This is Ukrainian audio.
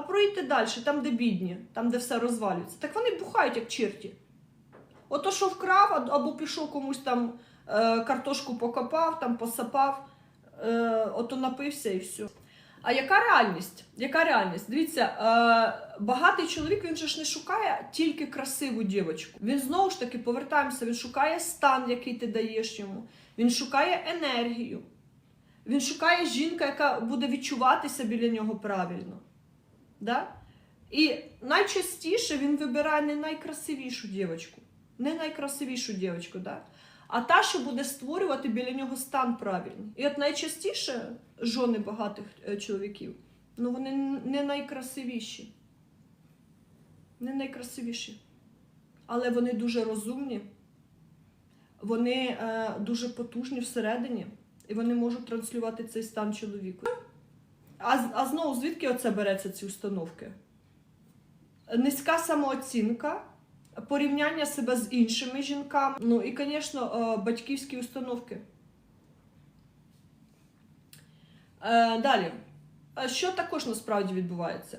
А проїдьте далі, там, де бідні, там, де все розвалюється. Так вони бухають, як черті. Ото, що вкрав, або пішов комусь там е, картошку покопав, там посапав, е, ото напився і все. А яка реальність? Яка реальність? Дивіться, е, багатий чоловік він же ж не шукає тільки красиву дівчинку. Він знову ж таки повертаємося, він шукає стан, який ти даєш йому. Він шукає енергію. Він шукає жінка, яка буде відчуватися біля нього правильно. Да? І найчастіше він вибирає не найкрасивішу дівчинку, не найкрасивішу дівчинку, да? а та, що буде створювати біля нього стан правильний. І от найчастіше жони багатих е, чоловіків, ну вони не найкрасивіші. Не найкрасивіші. Але вони дуже розумні, вони е, дуже потужні всередині, і вони можуть транслювати цей стан чоловіку. А, а знову звідки оце береться ці установки? Низька самооцінка, порівняння себе з іншими жінками, ну і, звісно, е, батьківські установки. Е, Далі. Е, Що також насправді відбувається?